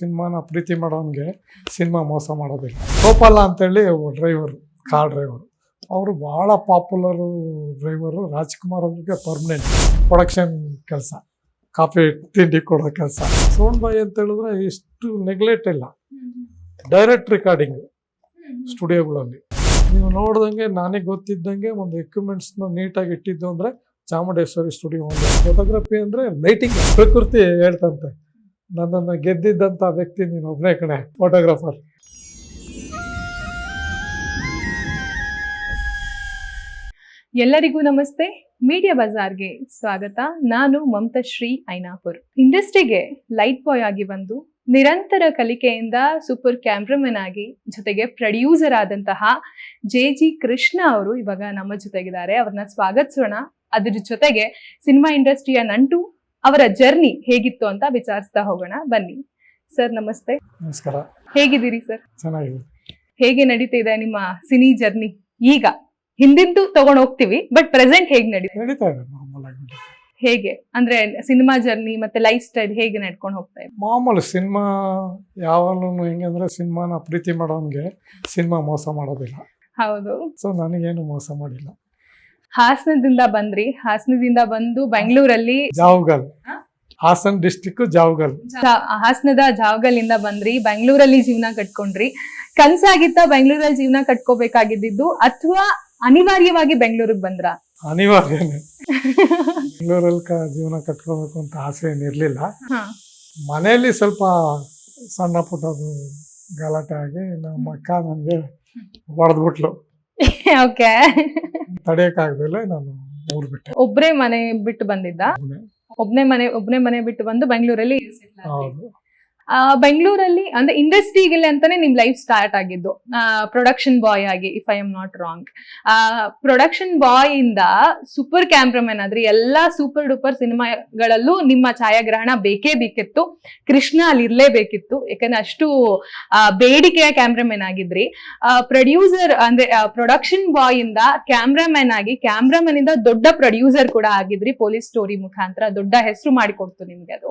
ಸಿನಿಮಾನ ಪ್ರೀತಿ ಮಾಡೋನ್ಗೆ ಸಿನಿಮಾ ಮೋಸ ಮಾಡೋದಿಲ್ಲ. ಗೋಪಾಲ ಅಂತೇಳಿ ಡ್ರೈವರು ಕಾರ್ ಡ್ರೈವರು ಅವರು ಭಾಳ ಪಾಪ್ಯುಲರು ಡ್ರೈವರು ರಾಜ್ಕುಮಾರ್ ಅವ್ರಿಗೆ ಪರ್ಮನೆಂಟ್ ಪ್ರೊಡಕ್ಷನ್ ಕೆಲಸ. ಕಾಫಿ, ತಿಂಡಿ ಕೊಡೋ ಕೆಲಸ. ಸೋನ್ ಬಾಯ್ ಅಂತ ಹೇಳಿದ್ರೆ ಇಷ್ಟು ನೆಗ್ಲೆಕ್ಟ್ ಇಲ್ಲ. ಡೈರೆಕ್ಟ್ ರೆಕಾರ್ಡಿಂಗ್ ಸ್ಟುಡಿಯೋಗಳಲ್ಲಿ ನೀವು ನೋಡ್ದಂಗೆ ನನಗೆ ಗೊತ್ತಿದ್ದಂಗೆ ಒಂದು ಎಕ್ವಿಪ್ಮೆಂಟ್ಸ್ನ ನೀಟಾಗಿ ಇಟ್ಟಿದ್ದು ಅಂದರೆ ಚಾಮುಂಡೇಶ್ವರಿ ಸ್ಟುಡಿಯೋ ಒಂದು. ಫೋಟೋಗ್ರಫಿ ಅಂದರೆ ಲೈಟಿಂಗ್ ಪ್ರಕೃತಿ ಹೇಳ್ತಂತೆ. ನನ್ನನ್ನು ಗೆದ್ದಿದ್ದಂಥ ವ್ಯಕ್ತಿ ನೀನು ಒಬ್ಬನೇ ಕಣೆ ಫೋಟೋಗ್ರಾಫರ್ ಎಲ್ಲರಿಗೂ ನಮಸ್ತೆ. ಮೀಡಿಯಾ ಬಜಾರ್ಗೆ ಸ್ವಾಗತ. ನಾನು ಮಮತಾ ಶ್ರೀ ಐನಾಪುರ್. ಇಂಡಸ್ಟ್ರಿಗೆ ಲೈಟ್ ಬಾಯ್ ಆಗಿ ಬಂದು ನಿರಂತರ ಕಲಿಕೆಯಿಂದ ಸೂಪರ್ ಕ್ಯಾಮ್ರಾಮನ್ ಆಗಿ ಜೊತೆಗೆ ಪ್ರೊಡ್ಯೂಸರ್ ಆದಂತಹ ಜೆ ಜಿ ಕೃಷ್ಣ ಅವರು ಇವಾಗ ನಮ್ಮ ಜೊತೆಗಿದ್ದಾರೆ. ಅವ್ರನ್ನ ಸ್ವಾಗತಿಸೋಣ. ಅದ್ರ ಜೊತೆಗೆ ಸಿನಿಮಾ ಇಂಡಸ್ಟ್ರಿಯ ನಂಟು ಅವರ ಜರ್ನಿ ಹೇಗಿತ್ತು ಅಂತ ವಿಚಾರಿಸ್ತಾ ಹೋಗೋಣ. ಬನ್ನಿ. ಸರ್ ನಮಸ್ತೆ. ನಮಸ್ಕಾರ. ಹೇಗಿದ್ದೀರಿ ಸರ್? ಚೆನ್ನಾಗಿದೆ ಹೇಗೆ ಇದೆ ನಿಮ್ಮ ಸಿನಿ ಜರ್ನಿ? ಈಗ ಹಿಂದಿದ್ದು ತಗೊಂಡು ಹೋಗ್ತೀವಿ ಬಟ್ ಪ್ರೆಸೆಂಟ್ ಹೇಗೆ ನಡೀತಿದೆ ನಡೀತಾ ಇದೆ ಮಾಮೂಲಾಗಿ ಹೇಗೆ? ಅಂದ್ರೆ ಸಿನಿಮಾ ಜರ್ನಿ ಮತ್ತೆ ಲೈಫ್ ಸ್ಟೈಲ್ ಹೇಗೆ ನಡ್ಕೊಂಡು ಹೋಗ್ತಾ ಇದೆ? ಮಾಮೂಲು ಸಿನಿಮಾ ಯಾವಾಗಲೂ ಹೆಂಗೆ ಅಂದ್ರೆ ಸಿನಿಮಾನ ಪ್ರೀತಿ ಮಾಡೋನ್ಗೆ ಸಿನಿಮಾ ಮೋಸ ಮಾಡೋದಿಲ್ಲ. ಹೌದು. ಸೊ ನನಗೇನು ಮೋಸ ಮಾಡಿಲ್ಲ. ಹಾಸನದಿಂದ ಬಂದ್ರಿ. ಹಾಸನದಿಂದ ಬಂದು ಬೆಂಗಳೂರಲ್ಲಿ ಜಾವಗಲ್. ಹಾಸನ ಡಿಸ್ಟಿಕ್ ಜಾವಗಲ್. ಹಾಸನದ ಹಾಸನದ ಇಂದ ಬಂದ್ರಿ. ಬೆಂಗಳೂರಲ್ಲಿ ಜೀವನ ಕಟ್ಕೊಂಡ್ರಿ. ಕನ್ಸಾಗಿತ್ತ ಬೆಂಗಳೂರಲ್ಲಿ ಜೀವನ ಕಟ್ಕೋಬೇಕಾಗಿದ್ದು ಅಥವಾ ಅನಿವಾರ್ಯವಾಗಿ ಬೆಂಗಳೂರಿಗೆ ಬಂದ್ರ? ಅನಿವಾರ್ಯ ಬೆಂಗಳೂರಲ್ಲಿ ಜೀವನ ಕಟ್ಕೋಬೇಕು ಅಂತ ಆಸೆ ಏನಿರಲಿಲ್ಲ ಮನೆಯಲ್ಲಿ ಸ್ವಲ್ಪ ಸಣ್ಣ ಪುಟ್ಟದು ಗಲಾಟೆ ಆಗಿ ನಮ್ಮ ಅಕ್ಕ ನನಗೆ ಹೊಡೆದ್ಬಿಟ್ಲು. ಓಕೆ ತಡೆಯೋಕ್ಕಾಗ್ದಿಲ್ಲ ನಾನು ಊರು ಬಿಟ್ಟೆ. ಒಬ್ರೇ ಮನೆ ಬಿಟ್ಟು ಬಂದಿದ್ದ? ಒಬ್ನೇ. ಮನೆ ಒಬ್ನೇ ಮನೆ ಬಿಟ್ಟು ಬಂದು ಬೆಂಗಳೂರಲ್ಲಿ ಹೌದು. ಬೆಂಗಳೂರಲ್ಲಿ, ಅಂದ್ರೆ ಇಂಡಸ್ಟ್ರಿಗೆಲ್ಲ ಅಂತಾನೆ ನಿಮ್ ಲೈಫ್ ಸ್ಟಾರ್ಟ್ ಆಗಿದ್ದು. ಪ್ರೊಡಕ್ಷನ್ ಬಾಯ್ ಆಗಿ if I am not wrong production boy ಇಂದ ಸೂಪರ್ ಕ್ಯಾಮ್ರಾಮನ್ ಆದ್ರೆ ಎಲ್ಲಾ ಸೂಪರ್ ಡೂಪರ್ ಸಿನಿಮಾಗಳಲ್ಲೂ ನಿಮ್ಮ ಛಾಯಾಗ್ರಹಣ ಬೇಕೇ ಬೇಕಿತ್ತು. ಕೃಷ್ಣ ಅಲ್ಲಿ ಇರ್ಲೇಬೇಕಿತ್ತು. ಯಾಕಂದ್ರೆ ಅಷ್ಟು ಬೇಡಿಕೆಯ ಕ್ಯಾಮ್ರಾಮನ್ ಆಗಿದ್ರಿ. ಪ್ರೊಡ್ಯೂಸರ್ ಅಂದ್ರೆ ಪ್ರೊಡಕ್ಷನ್ ಬಾಯ್ ಇಂದ ಕ್ಯಾಮ್ರಾಮನ್ ಆಗಿ ಕ್ಯಾಮ್ರಾಮನ್ ಇಂದ ದೊಡ್ಡ ಪ್ರೊಡ್ಯೂಸರ್ ಕೂಡ ಆಗಿದ್ರಿ. ಪೊಲೀಸ್ ಸ್ಟೋರಿ ಮುಖಾಂತರ ದೊಡ್ಡ ಹೆಸರು ಮಾಡಿಕೊಡ್ತು ನಿಮ್ಗೆ ಅದು.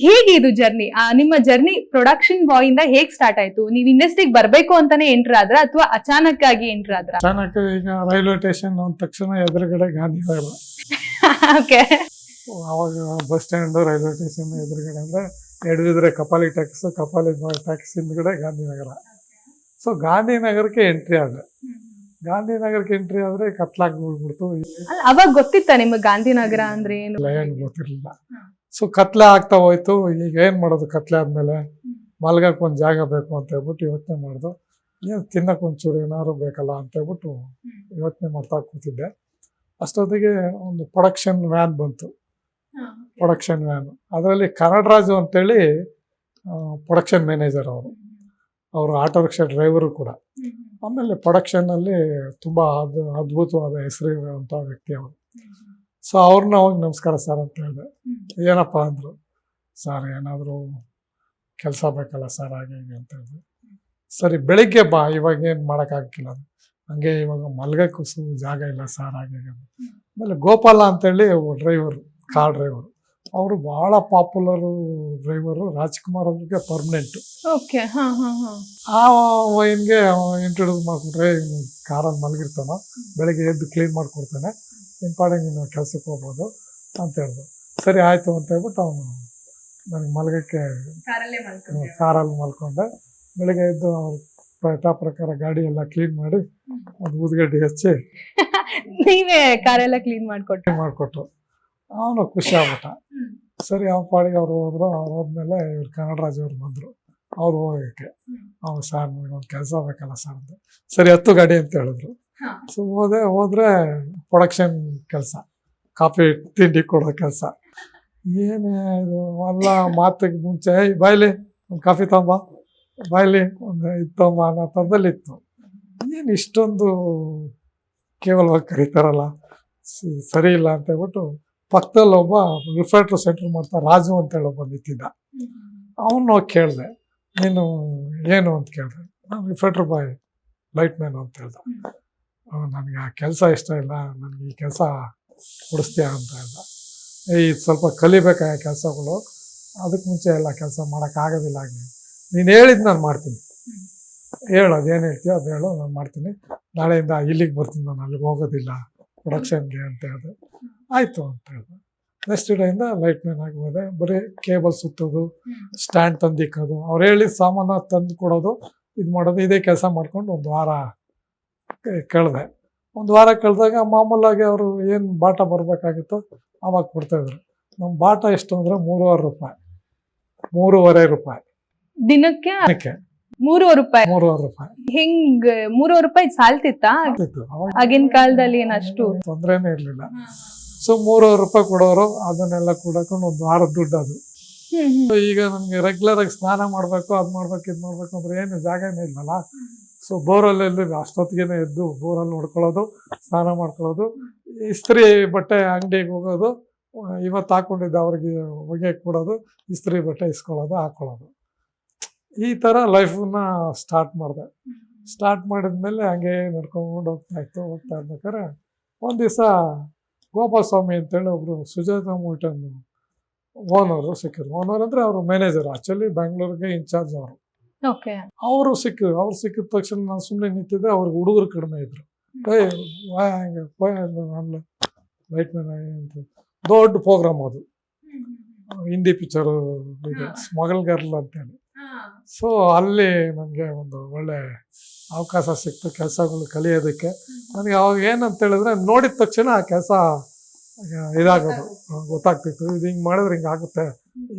ಹೇಗೆ ಇದು ಜರ್ನಿ ನಿಮ್ಮ ಜರ್ನಿ ಪ್ರೊಡಕ್ಷನ್ ಬಾಯ್ ಇಂದ ಹೇಗ್ ಸ್ಟಾರ್ಟ್ ಆಯ್ತು? ನೀವು ಇಂಡಸ್ಟ್ರಿಗೆ ಬರಬೇಕು ಅಂತಾನೆ ಎಂಟರ್ ಆದ್ರ ಅಥವಾ ಅಚಾನಕ್ ಆಗಿ ಎಂಟರ್ ಆದ್ರ? ಅಚಾನಕ್ ಈಗ ರೈಲ್ವೆ ಸ್ಟೇಷನ್ ಅಂದ ತಕ್ಷಣ ಎದುರುಗಡೆ ಗಾಂಧಿನಗರ ಓಕೆ ಅವಾಗ ಬಸ್ ಸ್ಟ್ಯಾಂಡ್ ರೈಲ್ವೆ ಸ್ಟೇಷನ್ ಎದುರುಗಡೆ ಅಂದ್ರೆ ಎಡವಿದ್ರೆ ಕಪಾಲಿ ಟ್ಯಾಕ್ಸ್ ಕಪಾಲಿ ಟ್ಯಾಕ್ಸ್ ಹಿಂದ್ಗಡೆ ಗಾಂಧಿನಗರ ಸೊ ಗಾಂಧಿನಗರಕ್ಕೆ ಎಂಟ್ರಿ ಆದ್ರೆ ಗಾಂಧಿನಗರಕ್ಕೆ ಎಂಟ್ರಿ ಆದ್ರೆ ಕತ್ಲಾಗಿ ಹೋಗ್ಬಿಡ್ತು. ಅವಾಗ ಗೊತ್ತಿತ್ತ ನಿಮಗೆ ಗಾಂಧಿನಗರ ಅಂದ್ರೆ ಏನು? ಗೊತ್ತಿರಲಿಲ್ಲ. ಸೊ ಕತ್ಲೆ ಆಗ್ತಾ ಹೋಯ್ತು. ಈಗ ಏನು ಮಾಡೋದು ಕತ್ಲೆ ಆದಮೇಲೆ? ಮಲ್ಗಕ್ಕೆ ಒಂದು ಜಾಗ ಬೇಕು ಅಂತ ಹೇಳ್ಬಿಟ್ಟು ಯೋಚನೆ ಮಾಡ್ದು. ಏನು ತಿನ್ನಕ್ಕೆ ಒಂಚೂರು ಏನಾದ್ರು ಬೇಕಲ್ಲ ಅಂತ ಹೇಳ್ಬಿಟ್ಟು ಯೋಚನೆ ಮಾಡ್ತಾ ಕೂತಿದ್ದೆ. ಅಷ್ಟೊತ್ತಿಗೆ ಒಂದು ಪ್ರೊಡಕ್ಷನ್ ವ್ಯಾನ್ ಬಂತು. ಪ್ರೊಡಕ್ಷನ್ ವ್ಯಾನ್ ಅದರಲ್ಲಿ ಕನ್ನಡರಾಜು ಅಂತೇಳಿ ಪ್ರೊಡಕ್ಷನ್ ಮ್ಯಾನೇಜರ್ ಅವರು. ಅವರು ಆಟೋ ರಿಕ್ಷಾ ಡ್ರೈವರು ಕೂಡ. ಆಮೇಲೆ ಪ್ರೊಡಕ್ಷನ್ನಲ್ಲಿ ತುಂಬ ಅದ್ ಅದ್ಭುತವಾದ ಹೆಸರಿರುವಂಥ ವ್ಯಕ್ತಿ ಅವರು. ಸೊ ಅವ್ರನ್ನ ಹೋಗಿ ನಮಸ್ಕಾರ ಸರ್ ಅಂತ ಹೇಳಿದೆ ಏನಪ್ಪ ಅಂದರು ಸರ್ ಏನಾದರೂ ಕೆಲಸ ಬೇಕಲ್ಲ ಸರ್ ಹಾಗೆ ಹೀಗೆ ಅಂತ ಹೇಳಿದೆ ಸರಿ ಬೆಳಿಗ್ಗೆ ಬಾ ಇವಾಗ ಏನು ಮಾಡೋಕ್ಕಾಗಿಲ್ಲ ಹಂಗೆ ಇವಾಗ ಮಲ್ಗಕ್ಕೂ ಜಾಗ ಇಲ್ಲ ಸರ್ ಹಾಗೆ. ಆಮೇಲೆ ಗೋಪಾಲ ಅಂತೇಳಿ ಡ್ರೈವರು ಕಾರ್ ಡ್ರೈವರು. ಅವರು ಬಹಳ ಪಾಪ್ಯುಲರು ಡ್ರೈವರು ರಾಜ್ಕುಮಾರ್ ಅವ್ರಿಗೆ ಪರ್ಮನೆಂಟು ಓಕೆ ಹಾ ಹಾ ಹಾ. ಆ ವೈನ್ಗೆ ಇಂಟ್ರೊಡ್ಯೂಸ್ ಮಾಡಿಕೊಟ್ರೆ ಇವನು ಕಾರಲ್ಲಿ ಮಲಗಿರ್ತಾನೋ ಬೆಳಗ್ಗೆ ಎದ್ದು ಕ್ಲೀನ್ ಮಾಡಿಕೊಡ್ತಾನೆ ನಿನ್ನ ಪಾಡಿಗೆ ನೀನು ಕೆಲಸಕ್ಕೆ ಹೋಗ್ಬೋದು ಅಂತ ಹೇಳ್ದು. ಸರಿ ಆಯಿತು ಅಂತ ಹೇಳ್ಬಿಟ್ಟು ಅವನು ನನಗೆ ಮಲಗಕ್ಕೆ ಕಾರಲ್ಲಿ ಮಲ್ಕೊಂಡೆ. ಬೆಳಗ್ಗೆ ಎದ್ದು ಅವ್ರ ತಾ ಪ್ರಕಾರ ಗಾಡಿ ಎಲ್ಲ ಕ್ಲೀನ್ ಮಾಡಿ ಒಂದು ಊದ್ಗಡ್ಡಿ ಹಚ್ಚಿ ನೀವೇ ಕಾರೆಲ್ಲ ಕ್ಲೀನ್ ಮಾಡಿಕೊಟ್ಟು ಮಾಡಿಕೊಟ್ರು. ಅವನು ಖುಷಿ ಆಗ್ಬಿಟ್ಟ. ಸರಿ ಅವ್ನ ಪಾಡಿಗೆ ಅವ್ರು ಹೋದ್ರು. ಅವ್ರು ಹೋದ್ಮೇಲೆ ಇವ್ರು ಕನ್ನಡರಾಜ್ ಅವ್ರು ಬಂದರು. ಅವ್ರು ಹೋಗಕ್ಕೆ. ಅವ್ನು ಸಾರ್ ನನಗೆ ಒಂದು ಕೆಲಸ ಬೇಕಲ್ಲ ಸರ್ ಅಂತ ಸರಿ ಹತ್ತು ಗಾಡಿ ಅಂತ ಹೇಳಿದ್ರು. ಸೊ ಹೋದೆ ಹೋದ್ರೆ ಪ್ರೊಡಕ್ಷನ್ ಕೆಲಸ. ಕಾಫಿ ತಿಂಡಿ ಕೊಡೋ ಕೆಲಸ. ಏನೇ ಇದು ಎಲ್ಲ ಮಾತಿಗೆ ಮುಂಚೆ "ಏಯ್, ಬಾಯ್ಲಿ ಒಂದು ಕಾಫಿ ತಗೊಂಬ ಬಾಯ್ಲಿ ಒಂದು ಇದು ತಗೊಂಬ ಅನ್ನೋ ಥರದಲ್ಲಿ ಇತ್ತು ಏನು ಇಷ್ಟೊಂದು ಕೇವಲವಾಗಿ ಕರೀತಾರಲ್ಲ. ಸರಿ ಇಲ್ಲ ಅಂತ ಹೇಳ್ಬಿಟ್ಟು ಪಕ್ಕದಲ್ಲಿ ಒಬ್ಬ ರಿಫ್ರೆಕ್ಟ್ರ್ ಸೆಂಟರ್ ಮಾಡ್ತಾ ರಾಜು ಅಂತೇಳಿ ಒಬ್ಬ ನಿಂತಿದ್ದ. ಅವನು ಕೇಳಿದೆ ನೀನು ಏನು? ಅಂತ ಕೇಳಿದೆ ನಾನು ರಿಫ್ರೆಕ್ಟ್ರ್ ಬಾಯ್ ಲೈಟ್ ಮ್ಯಾನ್ ಅಂತ ಹೇಳ್ದ. ನನಗೆ ಆ ಕೆಲಸ ಇಷ್ಟ ಇಲ್ಲ, ನನಗೆ ಈ ಕೆಲಸ ಕೊಡಿಸ್ತೀಯಾ ಅಂತ ಇಲ್ಲ ಈ ಸ್ವಲ್ಪ ಕಲಿಬೇಕಾ ಕೆಲಸಗಳು? ಅದಕ್ಕೆ ಮುಂಚೆ ಎಲ್ಲ ಕೆಲಸ ಮಾಡೋಕ್ಕಾಗೋದಿಲ್ಲ ಆಗಲಿ ನೀನು ಹೇಳಿದ್ದು ನಾನು ಮಾಡ್ತೀನಿ. ಹೇಳು, ಅದೇನು ಹೇಳ್ತೀಯೋ ಅದು ಹೇಳು, ನಾನು ಮಾಡ್ತೀನಿ. ನಾಳೆಯಿಂದ ಇಲ್ಲಿಗೆ ಬರ್ತೀನಿ ನಾನು, ಅಲ್ಲಿಗೆ ಹೋಗೋದಿಲ್ಲ ಪ್ರೊಡಕ್ಷನ್ಗೆ ಅಂತ ಹೇಳಿದೆ. ಆಯಿತು ಅಂತ ಹೇಳಿದೆ. ನೆಕ್ಸ್ಟ್ ಡೇಯಿಂದ ಲೈಟ್ ಮ್ಯಾನ್ ಆಗಿ ಹೋದೆ. ಬರೀ ಕೇಬಲ್ ಸುತ್ತೋದು, ಸ್ಟ್ಯಾಂಡ್ ತಂದಿಕ್ಕೋದು. ಅವ್ರು ಹೇಳಿದ ಸಾಮಾನು ತಂದು ಕೊಡೋದು, ಇದು ಮಾಡೋದು, ಇದೇ ಕೆಲಸ ಮಾಡ್ಕೊಂಡು ಒಂದು ವಾರ ಕಳೆದೆ. ಒಂದು ವಾರ ಕಳೆದಾಗ ಮಾಮೂಲಾಗಿ ಅವರು ಏನು ಬಾಟ ಬರಬೇಕಾಗಿತ್ತು ಅವಾಗ ಕೊಡ್ತಾಯಿದ್ರು ನಮ್ಮ ಬಾಟ ಎಷ್ಟು ಅಂದರೆ ಮೂರುವರೆ ರೂಪಾಯಿ. ಮೂರುವರೆ ರೂಪಾಯಿ. ದಿನಕ್ಕೆ ದಿನಕ್ಕೆ. ಮೂರುವರೆ ರೂಪಾಯಿ. ಮೂರುವರೆ ರೂಪಾಯಿ. ಹೆಂಗ್ ಮೂರುವರೆ ರೂಪಾಯಿ ಸಾಲ್ತಿತ್ತಾ? ಆಗ್ತಿತ್ತು ಅವಾಗ ಆಗಿನ ಕಾಲದಲ್ಲಿ ಏನಷ್ಟು? ತೊಂದರೆನೇ ಇರಲಿಲ್ಲ. ಸೊ ಮೂರುವರೆ ರೂಪಾಯಿ ಕೊಡೋರು ಅದನ್ನೆಲ್ಲ ಕೊಡಕೊಂಡು ಒಂದು ವಾರದ ದುಡ್ಡು ಅದು. ಹ್ಮ್ ಹ್ಮ್. ಈಗ ನನಗೆ ರೆಗ್ಯುಲರ್ ಆಗಿ ಸ್ನಾನ ಮಾಡಬೇಕು ಅದು ಮಾಡ್ಬೇಕು ಇದು ಮಾಡ್ಬೇಕು ಅಂದ್ರೆ ಏನು ಜಾಗನೇ ಇಲ್ಲಲ್ಲ. ಸೊ ಬೋರಲ್ಲಿ ಅಷ್ಟೊತ್ತಿಗೆ ಎದ್ದು ಬೋರಲ್ಲಿ ನೋಡ್ಕೊಳ್ಳೋದು, ಸ್ನಾನ ಮಾಡ್ಕೊಳ್ಳೋದು. ಇಸ್ತ್ರಿ ಬಟ್ಟೆ ಅಂಗಡಿಗೆ ಹೋಗೋದು, ಇವತ್ತು ಹಾಕೊಂಡಿದ್ದ ಅವ್ರಿಗೆ ಹೊಗೆ ಕೊಡೋದು, ಇಸ್ತ್ರಿ ಬಟ್ಟೆ ಇಸ್ಕೊಳ್ಳೋದು, ಹಾಕೊಳ್ಳೋದು. ಈ ಥರ ಲೈಫನ್ನ ಸ್ಟಾರ್ಟ್ ಮಾಡಿದೆ. ಸ್ಟಾರ್ಟ್ ಮಾಡಿದ್ಮೇಲೆ ಹಂಗೆ ನಡ್ಕೊಂಡು ಹೋಗ್ತಾ ಇತ್ತು, ಹೋಗ್ತಾ ಇರ್ಬೇಕಾದ್ರೆ ಒಂದು ದಿವಸ ಗೋಪಾಲಸ್ವಾಮಿ ಅಂತೇಳಿ ಒಬ್ಬರು ಸುಜಾತ ಮೂಟನ್ ಓನರು ಸಿಕ್ಕಿದ್ರು. ಓನರ್ ಅಂದರೆ ಅವರು ಮ್ಯಾನೇಜರ್ ಆ್ಯಕ್ಚುಲಿ ಬ್ಯಾಂಗ್ಳೂರಿಗೆ ಇನ್ಚಾರ್ಜ್ ಅವರು. ಅವರು ಸಿಕ್ಕಿದ್ರು ಅವ್ರು ಸಿಕ್ಕಿದ ತಕ್ಷಣ ನಾನು ಸುಮ್ಮನೆ ನಿಂತಿದ್ದೆ ಅವ್ರಿಗೆ ಹುಡುಗರು ಕಡಿಮೆ ಇದ್ರು. ಲೈಟ್ ಮ್ಯಾನ್ ಅಂತ. ದೊಡ್ಡ ಪ್ರೋಗ್ರಾಮ್ ಅದು. ಹಿಂದಿ ಪಿಕ್ಚರ್ ಇದು ಸ್ಮಗಲ್ ಗರ್ಲ್ ಅಂತೇಳಿ. ಸೊ ಅಲ್ಲಿ ನನಗೆ ಒಂದು ಒಳ್ಳೆ ಅವಕಾಶ ಸಿಕ್ತು ಕೆಲಸಗಳು ಕಲಿಯೋದಕ್ಕೆ. ನನಗೆ ಅವಾಗ ಏನಂತ ಹೇಳಿದ್ರೆ ನೋಡಿದ ತಕ್ಷಣ ಆ ಕೆಲಸ ಇದಾಗೋದು. ಗೊತ್ತಾಗ್ತಿತ್ತು. ಇದು ಹಿಂಗೆ ಮಾಡಿದ್ರೆ ಹಿಂಗೆ ಆಗುತ್ತೆ.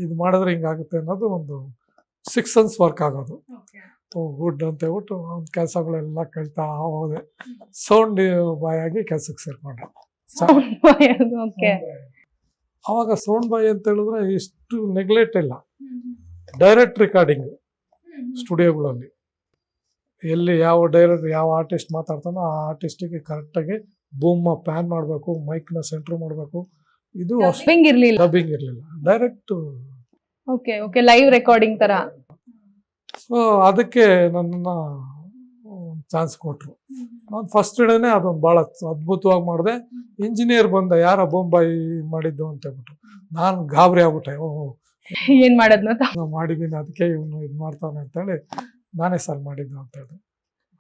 ಇದು ಮಾಡಿದ್ರೆ ಹಿಂಗಾಗುತ್ತೆ ಅನ್ನೋದು ಒಂದು ಸಿಕ್ಸ್ ಸನ್ಸ್ ವರ್ಕ್ ಆಗೋದು. ಗುಡ್ ಅಂತ ಹೇಳ್ಬಿಟ್ಟು ಒಂದು ಕೆಲಸಗಳೆಲ್ಲ ಕಲಿತಾ ಹೋದೆ. ಸೌಂಡ್ ಬಾಯ್ ಆಗಿ ಕೆಲಸಕ್ಕೆ ಸೇರ್ಕೊಂಡೆ ಅವಾಗ ಸೌಂಡ್ ಬಾಯ್ ಅಂತ ಹೇಳಿದ್ರೆ ಇಷ್ಟು ನೆಗ್ಲೆಕ್ಟ್ ಇಲ್ಲ. ಡೈರೆಕ್ಟ್ ರೆಕಾರ್ಡಿಂಗ್ ಸ್ಟುಡಿಯೋಗಳಲ್ಲಿ ಎಲ್ಲಿ ಯಾವ ಡೈರೆಕ್ಟ್ ಯಾವ ಆರ್ಟಿಸ್ಟ್ ಮಾತಾಡ್ತಾನೋ ಆ ಆರ್ಟಿಸ್ಟಿಗೆ ಕರೆಕ್ಟಾಗಿ ಬೂಮ್ ಪ್ಯಾನ್ ಮಾಡಬೇಕು ಮೈಕ್ನ ಸೆಂಟ್ರ್ ಮಾಡಬೇಕು. ಇದು ಡಬ್ಬಿಂಗ್ ಇರಲಿಲ್ಲ. Direct okay okay live recording ತರ. ಸೊ ಅದಕ್ಕೆ ನನ್ನನ್ನು ಚಾನ್ಸ್ ಕೊಟ್ಟರು ನಾನು ಫಸ್ಟ್ ಡೇನೆ ಅದೊಂದು ಭಾಳ ಅದ್ಭುತವಾಗಿ ಮಾಡಿದೆ. ಇಂಜಿನಿಯರ್ ಬಂದ ಯಾರ ಬೊಂಬಾಯಿ ಮಾಡಿದ್ದು ಅಂತ ಹೇಳ್ಬಿಟ್ಟು ನಾನು ಗಾಬರಿ ಆಗ್ಬಿಟ್ಟೆ. ಓ ಏನ್ ಮಾಡೋದ್ನ ಮಾಡಿದೀನಿ ಮಾಡಿದ್ದೀನಿ ಅದಕ್ಕೆ ಇವನು ಇದು ಮಾಡ್ತಾನೆ ಅಂತೇಳಿ ನಾನೇ ಸರ್ ಮಾಡಿದ್ದು ಅಂತ ಹೇಳಿದೆ.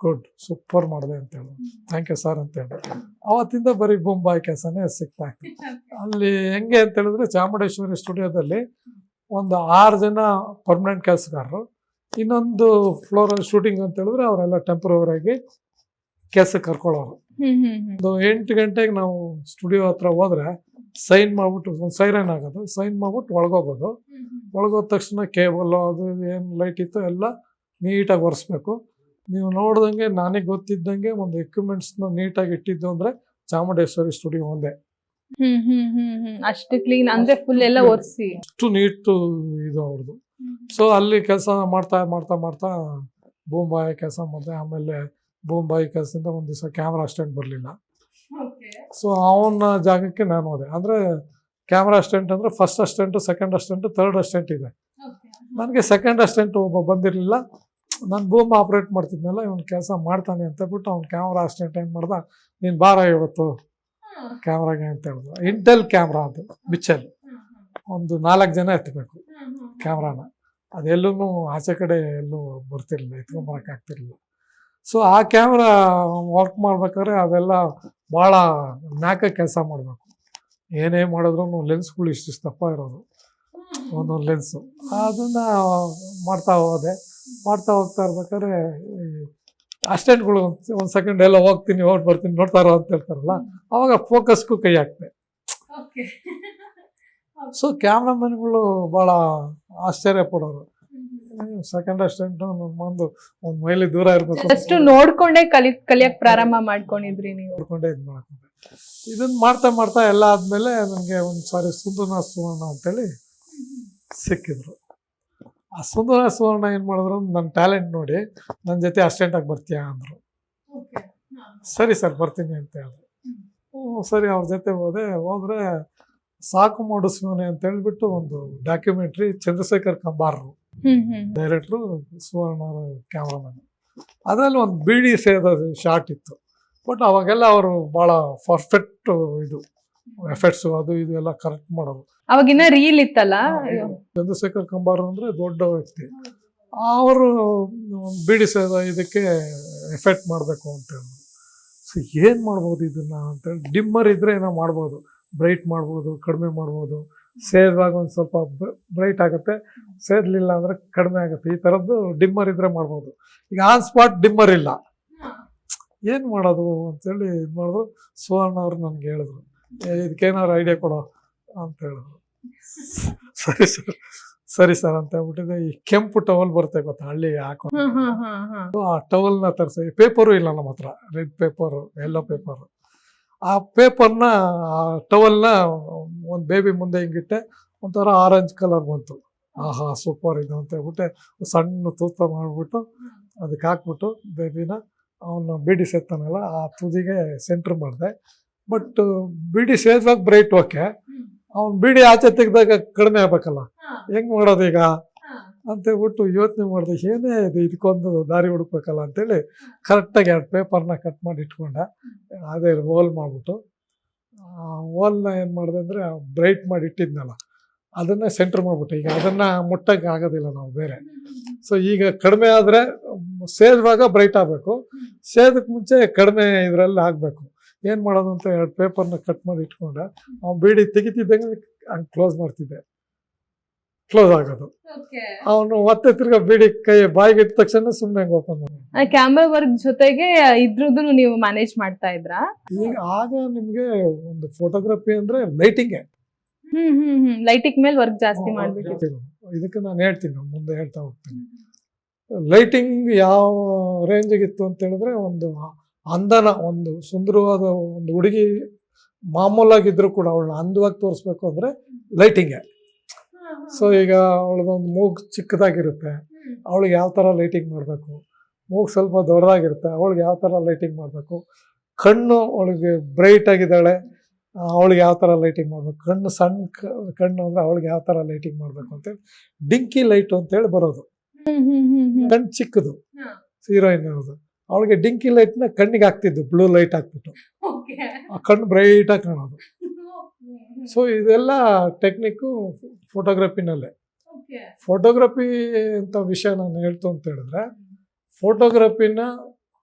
ಗುಡ್ ಸೂಪರ್ ಮಾಡಿದೆ ಅಂತ ಹೇಳಿ ಥ್ಯಾಂಕ್ ಯು ಸರ್ ಅಂತ ಹೇಳಿ ಅವತ್ತಿಂದ ಬರೀ ಬೊಂಬಾಯಿ ಕೆಲಸನೇ ಸಿಗ್ತಾ ಇತ್ತು. ಅಲ್ಲಿ ಹೆಂಗೆ ಅಂತ ಹೇಳಿದ್ರೆ ಚಾಮುಂಡೇಶ್ವರಿ ಸ್ಟುಡಿಯೋದಲ್ಲಿ ಒಂದು ಆರು ಜನ ಪರ್ಮನೆಂಟ್ ಕೆಲಸಗಾರರು. ಇನ್ನೊಂದು ಫ್ಲೋರಲ್ಲಿ ಶೂಟಿಂಗ್ ಅಂತ ಹೇಳಿದ್ರೆ ಅವರೆಲ್ಲ ಟೆಂಪ್ರವರಿ ಆಗಿ ಕೆಲಸಕ್ಕೆ ಕರ್ಕೊಳ್ಳೋರು. ಒಂದು ಎಂಟು ಗಂಟೆಗೆ ನಾವು ಸ್ಟುಡಿಯೋ ಹತ್ರ ಹೋದ್ರೆ ಸೈನ್ ಮಾಡ್ಬಿಟ್ಟು ಒಂದು ಸೈರನ್ ಆಗೋದು. ಸೈನ್ ಮಾಡ್ಬಿಟ್ಟು ಒಳಗೋಗೋದು. ಒಳಗೋದ ತಕ್ಷಣ ಕೇಬಲ್ ಅದು ಏನು ಲೈಟ್ ಇತ್ತು ಎಲ್ಲ ನೀಟಾಗಿ ಒರೆಸ್ಬೇಕು. ನೀವು ನೋಡ್ದಂಗೆ ನನಗೆ ಗೊತ್ತಿದ್ದಂಗೆ ಒಂದು ಎಕ್ವಿಪ್ಮೆಂಟ್ಸ್ನ ನೀಟಾಗಿ ಇಟ್ಟಿದ್ದು ಅಂದರೆ ಚಾಮುಂಡೇಶ್ವರಿ ಸ್ಟುಡಿಯೋ ಒಂದೇ. ಹ್ಮ್ ಹ್ಮ್ ಹ್ಮ್ ಹ್ಮ್. ಅಷ್ಟು ಕ್ಲೀನ್ ಅಂದ್ರೆ ಫುಲ್ ಎಲ್ಲ ಒರೆಸಿ. ಅಷ್ಟು ನೀಟು ಇದು ಅವ್ರದ್ದು ಸೊ ಅಲ್ಲಿ ಕೆಲಸ ಮಾಡ್ತಾ ಮಾಡ್ತಾ ಮಾಡ್ತಾ ಬೂಂಬಾಯಿ ಕೆಲಸ ಮಾಡಿದೆ. ಆಮೇಲೆ ಬೂಂಬಾಯಿ ಕೆಲಸದಿಂದ ಒಂದು ದಿವಸ ಕ್ಯಾಮ್ರಾ ಅಸ್ಟೆಂಟ್ ಬರಲಿಲ್ಲ. ಸೊ ಅವನ ಜಾಗಕ್ಕೆ ನಾನು ಹೋದೆ. ಅಂದರೆ ಕ್ಯಾಮ್ರಾ ಅಸ್ಟೆಂಟ್ ಅಂದರೆ first assistant second assistant third assistant ಇದೆ. ನನಗೆ ಸೆಕೆಂಡ್ ಅಸ್ಟೆಂಟ್ ಒಬ್ಬ ಬಂದಿರಲಿಲ್ಲ. ನಾನು ಬೂಮ್ ಆಪ್ರೇಟ್ ಮಾಡ್ತಿದ್ನಲ್ಲ ಇವನು ಕೆಲಸ ಮಾಡ್ತಾನೆ ಅಂತ ಬಿಟ್ಟು ಅವ್ನು ಕ್ಯಾಮ್ರಾ ಅಸ್ಟೆಂಟ್ ಏನು ಮಾಡ್ದ? ನೀನು ಬಾರ ಇವತ್ತು. ಕ್ಯಾಮ್ರಾಗೆ ಅಂತ ಹೇಳಿದ್ರು ಇಂಟೆಲ್ ಕ್ಯಾಮ್ರಾ ಅದು ಮಿಚ್ಚಲ್ ಒಂದು ನಾಲ್ಕು ಜನ ಎತ್ತಬೇಕು ಕ್ಯಾಮ್ರಾನ ಅದೆಲ್ಲೂ ಆಚೆ ಕಡೆ ಎಲ್ಲೂ ಬರ್ತಿರ್ಲಿಲ್ಲ ಎತ್ಕೊಂಬರಕ್ಕೆ ಆಗ್ತಿರ್ಲಿಲ್ಲ. ಸೊ ಆ ಕ್ಯಾಮ್ರಾ ವರ್ಕ್ ಮಾಡ್ಬೇಕಾದ್ರೆ ಅದೆಲ್ಲ ಭಾಳ ನ್ಯಾಕ ಕೆಲಸ ಮಾಡಬೇಕು. ಏನೇ ಮಾಡಿದ್ರು ಲೆನ್ಸ್ಗಳು ಇಷ್ಟು ತಪ್ಪ ಇರೋದು. ಒಂದೊಂದು ಲೆನ್ಸು ಅದನ್ನು ಮಾಡ್ತಾ ಹೋದೆ. ಮಾಡ್ತಾ ಹೋಗ್ತಾ ಇರ್ಬೇಕಾದ್ರೆ ಅಸ್ಟೆಂಟ್ಗಳು ಒಂದು ಸೆಕೆಂಡ್ ಎಲ್ಲ ಹೋಗ್ತೀನಿ ಹೋಗಿ ಬರ್ತೀನಿ ನೋಡ್ತಾರೋ ಅಂತ ಹೇಳ್ತಾರಲ್ಲ ಅವಾಗ ಫೋಕಸ್ಗೂ ಕೈ ಹಾಕ್ತೆ. ಸೊ ಕ್ಯಾಮ್ರಾಮನ್ಗಳು ಭಾಳ ಆಶ್ಚರ್ಯ ಪಡೋರು. ಸೆಕೆಂಡ್ ಅಸ್ಟೆಂಟ್ ಬಂದು ಒಂದು ಮೈಲಿ ದೂರ ಇರಬೇಕು ಅಷ್ಟು ನೋಡ್ಕೊಂಡೇ ಕಲಿ ಕಲಿಯಕ್ಕೆ ಪ್ರಾರಂಭ ಮಾಡ್ಕೊಂಡಿದ್ರಿ ನೀವು. ನೋಡ್ಕೊಂಡೇ ಇದು ಮಾಡ್ಕೊಂಡೆ. ಇದನ್ನ ಮಾಡ್ತಾ ಮಾಡ್ತಾ ಎಲ್ಲ ಆದಮೇಲೆ ನನಗೆ ಒಂದು ಸಾರಿ ಸುಂದರನಾಥ ಸುವರ್ಣ ಅಂತೇಳಿ ಸಿಕ್ಕಿದ್ರು. ಆ ಸುಂದರ ಸುವರ್ಣ ಏನು ಮಾಡಿದ್ರು? ನನ್ನ ಟ್ಯಾಲೆಂಟ್ ನೋಡಿ ನನ್ನ ಜೊತೆ ಅಸ್ಟೆಂಟಾಗಿ ಬರ್ತೀಯಾ ಅಂದರು. ಸರಿ ಸರ್ ಬರ್ತೀನಿ ಅಂತ ಹೇಳಿದ್ರು. ಸರಿ ಅವ್ರ ಜೊತೆ ಹೋದೆ. ಹೋದ್ರೆ ಸಾಕು ಮಾಡಿಸ್ವನೆ ಅಂತ ಹೇಳ್ಬಿಟ್ಟು ಒಂದು ಡಾಕ್ಯುಮೆಂಟ್ರಿ ಚಂದ್ರಶೇಖರ್ ಕಂಬಾರರು. ಡೈರೆಕ್ಟ್ರು ಸುವರ್ಣ ಕ್ಯಾಮ್ರಾಮನ್ ಅದರಲ್ಲಿ ಒಂದು ಬಿಡಿ ಸೇದ ಶಾರ್ಟ್ ಇತ್ತು. ಬಟ್ ಅವಾಗೆಲ್ಲ ಅವರು ಭಾಳ ಪರ್ಫೆಕ್ಟ್ ಇದು. ಎಫೆಕ್ಟ್ಸು ಅದು ಇದು ಎಲ್ಲ ಕರೆಕ್ಟ್ ಮಾಡೋರು. ಅವಾಗಿನ್ನ ರೀಲ್ ಇತ್ತಲ್ಲ? ಚಂದ್ರಶೇಖರ್ ಕಂಬಾರ ಅಂದ್ರೆ ದೊಡ್ಡ ವ್ಯಕ್ತಿ. ಅವರು ಬಿಡಿಸದ ಇದಕ್ಕೆ ಎಫೆಕ್ಟ್ ಮಾಡಬೇಕು ಅಂತ ಸೊ ಏನು ಮಾಡ್ಬೋದು ಇದನ್ನ ಅಂತೇಳಿ ಡಿಮ್ಮರ್ ಇದ್ರೆ ಏನೋ ಮಾಡ್ಬೋದು. ಬ್ರೈಟ್ ಮಾಡ್ಬೋದು ಕಡಿಮೆ ಮಾಡ್ಬೋದು. ಸೇರಿದಾಗ ಒಂದು ಸ್ವಲ್ಪ ಬ್ರೈಟ್ ಆಗುತ್ತೆ. ಸೇರ್ಲಿಲ್ಲ ಅಂದ್ರೆ ಕಡಿಮೆ ಆಗುತ್ತೆ. ಈ ಥರದ್ದು ಡಿಮ್ಮರ್ ಇದ್ರೆ ಮಾಡ್ಬೋದು. ಈಗ ಆನ್ ಸ್ಪಾಟ್ ಡಿಮ್ಮರ್ ಇಲ್ಲ. ಏನು ಮಾಡೋದು ಅಂತೇಳಿ ಇದು ಮಾಡಿದ್ರು ಸುವರ್ಣ ಅವ್ರು ನನಗೆ ಹೇಳಿದ್ರು. "ಏ, ಇದಕ್ಕೇನಾದ್ರು ಐಡಿಯಾ ಕೊಡೋ. ಅಂತ ಹೇಳಿದ್ರು ಸರಿ ಸರ್. ಸರಿ ಸರ್ ಅಂತ ಹೇಳ್ಬಿಟ್ಟಿದೆ ಈ ಕೆಂಪು ಟವಲ್ ಬರುತ್ತೆ ಗೊತ್ತಾ ಹಳ್ಳಿ ಹಾಕೋ ಆ ಟವಲ್ನ ತರಿಸಿ ಪೇಪರು ಇಲ್ಲ ನಮ್ಮ ಹತ್ರ ರೆಡ್ ಪೇಪರು ಎಲ್ಲೋ ಪೇಪರು ಆ ಪೇಪರ್ನ ಆ ಟವಲ್ನ ಒಂದು ಬೇಬಿ ಮುಂದೆ ಹಿಂಗಿಟ್ಟೆ ಒಂಥರ ಆರೆಂಜ್ ಕಲರ್ ಬಂತು. ಆಹಾ ಸೂಪರ್ ಇದು ಅಂತ ಹೇಳ್ಬಿಟ್ಟೆ ಸಣ್ಣ ತೂತ ಮಾಡಿಬಿಟ್ಟು ಅದಕ್ಕೆ ಹಾಕ್ಬಿಟ್ಟು ಬೇಬಿನ ಅವನ್ನ ಬಿಡಿ ಸೇತಾನಲ್ಲ ಆ ತುದಿಗೆ ಸೆಂಟ್ರ್ ಮಾಡಿದೆ. ಬಟ್ ಬಿಡಿ ಸೇದ್ವಾಗ ಬ್ರೈಟ್ ಓಕೆ ಅವ್ನು ಬಿಡಿ ಆಚೆ ತೆಗ್ದಾಗ ಕಡಿಮೆ ಆಗ್ಬೇಕಲ್ಲ? ಹೆಂಗ್ ಮಾಡೋದು ಈಗ? ಅಂತ ಹೇಳ್ಬಿಟ್ಟು ಯೋಚನೆ ಮಾಡಿದೆ ಏನೇ ಇದು ಇದಕ್ಕೊಂದು ದಾರಿ ಹುಡುಕ್ಬೇಕಲ್ಲ ಅಂತೇಳಿ ಕರೆಕ್ಟಾಗಿ ಎರಡು ಪೇಪರ್ನ ಕಟ್ ಮಾಡಿ ಇಟ್ಕೊಂಡೆ. ಅದೇ ಹೋಲ್ ಮಾಡಿಬಿಟ್ಟು ಹೋಲ್ನ ಏನು ಮಾಡಿದೆ ಅಂದರೆ ಬ್ರೈಟ್ ಮಾಡಿ ಇಟ್ಟಿದ್ನಲ್ಲ ಅದನ್ನೇ ಸೆಂಟ್ರ್ ಮಾಡ್ಬಿಟ್ಟು. ಈಗ ಅದನ್ನು ಮುಟ್ಟಕ್ಕೆ ಆಗೋದಿಲ್ಲ ನಾವು ಬೇರೆ. ಸೊ ಈಗ ಕಡಿಮೆ ಆದರೆ ಸೇದುವಾಗ ಬ್ರೈಟ್ ಆಗಬೇಕು. ಸೇದಕ್ಕೆ ಮುಂಚೆ ಕಡಿಮೆ ಇದರಲ್ಲಿ ಆಗಬೇಕು. ಏನು ಮಾಡೋದು ಅಂತ ಎರಡು ಪೇಪರ್ನ ಕಟ್ ಮಾಡಿ ಇಟ್ಕೊಂಡೆ ಅವ್ನು ಬೀಡಿ ತೆಗಿತಿದ್ದಂಗೆ ಹಂಗೆ ಕ್ಲೋಸ್ ಮಾಡ್ತಿದ್ದೆ. ಕ್ಲೋಸ್ ಆಗೋದು. ಅವನು ಮತ್ತೆ ತಿರ್ಗಾ ಬೀಡಿ ಕೈ ಬಾಯಿಗೆ ಇಟ್ಟ ತಕ್ಷಣ ಸುಮ್ಮನೆ ಓಪನ್ ಮಾಡಿ. ಕ್ಯಾಮ್ರಾ ವರ್ಕ್ ಜೊತೆಗೆ ಇದ್ರದ್ದು ನೀವು ಮ್ಯಾನೇಜ್ ಮಾಡ್ತಾ ಇದ್ರಾ? ಈಗ ಆಗ ನಿಮಗೆ ಒಂದು ಫೋಟೋಗ್ರಫಿ ಅಂದ್ರೆ lighting hmm hmm hmm. Lighting ಮೇಲೆ ವರ್ಕ್ ಜಾಸ್ತಿ ಮಾಡ್ಬೇಕು ಇದಕ್ಕೆ ನಾನು ಹೇಳ್ತೀನಿ ಮುಂದೆ ಹೇಳ್ತಾ ಹೋಗ್ತೀನಿ. ಲೈಟಿಂಗ್ ಯಾವ ರೇಂಜಿಗೆ ಇತ್ತು ಅಂತ ಹೇಳಿದ್ರೆ ಒಂದು ಅಂದನ ಒಂದು ಸುಂದರವಾದ ಒಂದು ಹುಡುಗಿ ಮಾಮೂಲಾಗಿದ್ದರೂ ಕೂಡ ಅವಳನ್ನ ಅಂದವಾಗಿ ತೋರಿಸ್ಬೇಕು ಅಂದ್ರೆ ಲೈಟಿಂಗೇ ಸೊ ಈಗ ಅವಳದೊಂದು ಮೂಗು ಚಿಕ್ಕದಾಗಿರುತ್ತೆ. ಅವಳಿಗೆ ಯಾವ ಥರ ಲೈಟಿಂಗ್ ಮಾಡಬೇಕು? ಮೂಗು ಸ್ವಲ್ಪ ದೊಡ್ಡದಾಗಿರುತ್ತೆ ಅವಳಿಗೆ ಯಾವ ಥರ ಲೈಟಿಂಗ್ ಮಾಡಬೇಕು? ಕಣ್ಣು ಅವಳಿಗೆ ಬ್ರೈಟ್ ಆಗಿದ್ದಾಳೆ ಅವಳಿಗೆ ಯಾವ ಥರ ಲೈಟಿಂಗ್ ಮಾಡಬೇಕು? ಕಣ್ಣು ಸಣ್ಣ ಕಣ್ಣು ಅಂದರೆ ಅವಳಿಗೆ ಯಾವ ಥರ ಲೈಟಿಂಗ್ ಮಾಡಬೇಕು ಅಂತೇಳಿ ಡಿಂಕಿ ಲೈಟು ಅಂತೇಳಿ ಬರೋದು. ಕಣ್ಣು ಚಿಕ್ಕದು. ಹೀರೋಯಿನ್ ಅವ್ರದ್ದು ಅವಳಿಗೆ ಡಿಂಕಿ ಲೈಟ್ನ ಕಣ್ಣಿಗೆ ಹಾಕ್ತಿದ್ದು ಬ್ಲೂ ಲೈಟ್ ಹಾಕ್ಬಿಟ್ಟು. ಆ ಕಣ್ಣು ಬ್ರೈಟಾಗಿ ಕಾಣೋದು. ಸೊ ಇದೆಲ್ಲ ಟೆಕ್ನಿಕ್ಕು ಫೋಟೋಗ್ರಫಿನಲ್ಲೇ. ಫೋಟೋಗ್ರಫಿ ಅಂತ ವಿಷಯ ನಾನು ಹೇಳ್ತು ಅಂತ ಹೇಳಿದ್ರೆ ಫೋಟೋಗ್ರಫಿನ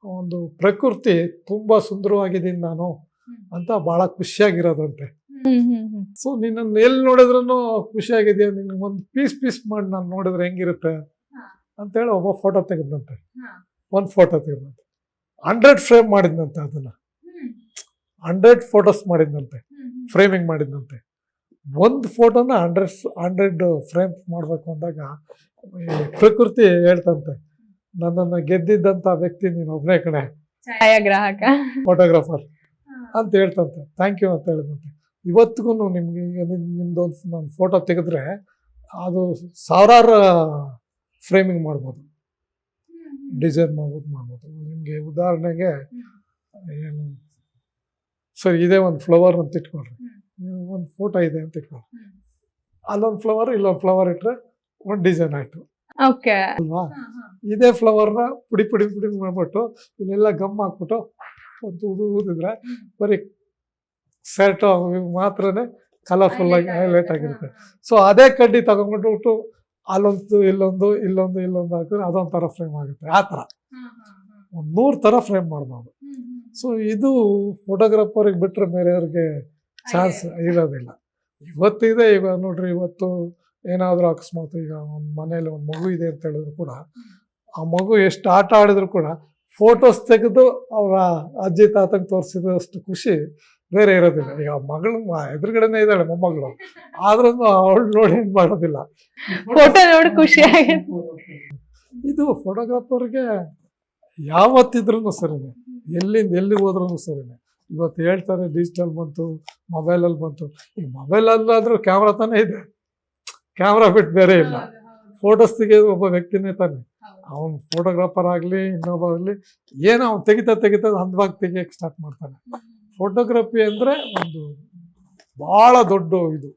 ಒಂದು ಪ್ರಕೃತಿ ತುಂಬ ಸುಂದರವಾಗಿದ್ದೀನಿ ನಾನು ಅಂತ ಭಾಳ ಖುಷಿಯಾಗಿರೋದಂತೆ ಸೊ ನಿನ್ನನ್ನು ಎಲ್ಲಿ ನೋಡಿದ್ರೂ ಖುಷಿಯಾಗಿದೆಯಾ ನಿನ್ಗೆ ಒಂದು ಪೀಸ್ ಪೀಸ್ ಮಾಡಿ ನಾನು ನೋಡಿದ್ರೆ ಹೆಂಗಿರುತ್ತೆ. ಅಂತೇಳಿ ಒಬ್ಬ ಫೋಟೋ ತೆಗೆದಂತೆ. ಒಂದು ಫೋಟೋ ತೆಗೆದಂತೆ ಹಂಡ್ರೆಡ್ ಫ್ರೇಮ್ ಮಾಡಿದ್ನಂತೆ ಅದನ್ನು. ಹಂಡ್ರೆಡ್ ಫೋಟೋಸ್ ಮಾಡಿದ್ನಂತೆ. ಫ್ರೇಮಿಂಗ್ ಮಾಡಿದ್ನಂತೆ. ಒಂದು ಫೋಟೋನ ಹಂಡ್ರೆಡ್ ಹಂಡ್ರೆಡ್ ಫ್ರೇಮ್ ಮಾಡಬೇಕು ಅಂದಾಗ ಪ್ರಕೃತಿ ಹೇಳ್ತಂತೆ ನನ್ನನ್ನು ಗೆದ್ದಿದ್ದಂಥ ವ್ಯಕ್ತಿ ನೀನು ಒಬ್ಬನೇ ಕಣೆ. ಛಾಯಾಗ್ರಾಹಕ. ಫೋಟೋಗ್ರಾಫರ್ ಅಂತ ಹೇಳ್ತಂತೆ. ಥ್ಯಾಂಕ್ ಯು ಅಂತ ಹೇಳಿದಂತೆ ಇವತ್ತಿಗೂ ನಿಮ್ಗೆ ನಿಮ್ದು ಒಂದು ನಾನು ಫೋಟೋ ತೆಗೆದ್ರೆ ಅದು ಸಾವಿರಾರು ಫ್ರೇಮಿಂಗ್ ಮಾಡ್ಬೋದು. ಡಿಸೈನ್ ಮಾಡ್ಬೋದು ಮಾಡ್ಬೋದು. ನಿಮಗೆ ಉದಾಹರಣೆಗೆ ಏನು ಸರಿ ಇದೇ ಒಂದು ಫ್ಲವರ್ ಅಂತ ಇಟ್ಕೊಳ್ರಿ. ಒಂದು ಫೋಟೋ ಇದೆ ಅಂತ ಇಟ್ಕೊಳ್ರಿ. ಅಲ್ಲೊಂದು ಫ್ಲವರ್ ಇಲ್ಲೊಂದು ಫ್ಲವರ್ ಇಟ್ಟರೆ ಒಂದು ಡಿಸೈನ್ ಆಯಿತು. ಓಕೆ. ಅಲ್ವಾ? ಇದೇ ಫ್ಲವರ್ನ ಪುಡಿ ಪುಡಿ ಪುಡಿ ಮಾಡ್ಬಿಟ್ಟು ಇಲ್ಲೆಲ್ಲ ಗಮ್ ಹಾಕ್ಬಿಟ್ಟು ಒಂದು ಉದು ಊದಿದ್ರೆ ಬರೀ ಸೆಟ್ ಮಾತ್ರನೇ ಕಲರ್ಫುಲ್ ಆಗಿ ಹೈಲೈಟ್ ಆಗಿರುತ್ತೆ. ಸೊ ಅದೇ ಕಡ್ಡಿ ತಗೊಂಡ್ಬಿಟ್ಟು ಅಲ್ಲೊಂದು ಇಲ್ಲೊಂದು ಇಲ್ಲೊಂದು ಇಲ್ಲೊಂದು ಹಾಕಿದ್ರೆ ಅದೊಂಥರ ಫ್ರೇಮ್ ಆಗುತ್ತೆ. ಆ ಥರ ಒಂದು ನೂರು ಥರ ಫ್ರೇಮ್ ಮಾಡ್ಬೋದು. ಸೊ ಇದು ಫೋಟೋಗ್ರಾಫರಿಗೆ ಬಿಟ್ಟರೆ ಬೇರೆಯವ್ರಿಗೆ ಚಾನ್ಸ್ ಇರೋದಿಲ್ಲ. ಇವತ್ತಿದೆ ಈಗ ನೋಡ್ರಿ ಇವತ್ತು ಏನಾದರೂ ಅಕಸ್ಮಾತ್ ಈಗ ಒಂದು ಮನೇಲಿ ಒಂದು ಮಗು ಇದೆ ಅಂತ ಹೇಳಿದ್ರು ಕೂಡ ಆ ಮಗು ಎಷ್ಟು ಆಟ ಆಡಿದ್ರು ಕೂಡ ಫೋಟೋಸ್ ತೆಗೆದು ಅವರ ಅಜ್ಜಿ ತಾತಂಗೆ ತೋರಿಸಿದಷ್ಟು ಖುಷಿ. ಬೇರೆ ಇರೋದಿಲ್ಲ. ಈಗ ಮಗಳು ಎದುರುಗಡೆನೆ ಇದ್ದಾಳೆ ಮೊಮ್ಮಗಳು. ಆದ್ರೂ ಅವಳು ನೋಡಿ ಏನ್ ಮಾಡೋದಿಲ್ಲ. ಫೋಟೋ ನೋಡಿ ಖುಷಿ ಇದು ಫೋಟೋಗ್ರಾಫರ್ಗೆ ಯಾವತ್ತಿದ್ರೂ ಸರಿನೆ. ಎಲ್ಲಿಂದ ಎಲ್ಲಿ ಹೋದ್ರೂ ಸರಿನೆ. ಇವತ್ತು ಹೇಳ್ತಾರೆ ಡಿಜಿಟಲ್ ಬಂತು ಮೊಬೈಲಲ್ಲಿ ಬಂತು. ಈಗ ಮೊಬೈಲಲ್ಲಾದರೂ ಕ್ಯಾಮ್ರಾ ತಾನೇ ಇದೆ. ಕ್ಯಾಮ್ರಾ ಬಿಟ್ಟು ಬೇರೆ ಇಲ್ಲ. ಫೋಟೋಸ್ ತೆಗೆಯೋದು ಒಬ್ಬ ವ್ಯಕ್ತಿನೇ ತಾನೆ. ಅವನು ಫೋಟೋಗ್ರಾಫರ್ ಆಗಲಿ ಇನ್ನೊಬ್ಬ ಆಗಲಿ ಏನೋ ಅವ್ನು ತೆಗಿತಾ ತೆಗಿತಾ ಅಂದವಾಗಿ ತೆಗಿಯಕ್ಕೆ ಸ್ಟಾರ್ಟ್ ಮಾಡ್ತಾನೆ. ಫೋಟೋಗ್ರಫಿ ಅಂದರೆ ಒಂದು ಭಾಳ ದೊಡ್ಡ ಇದು.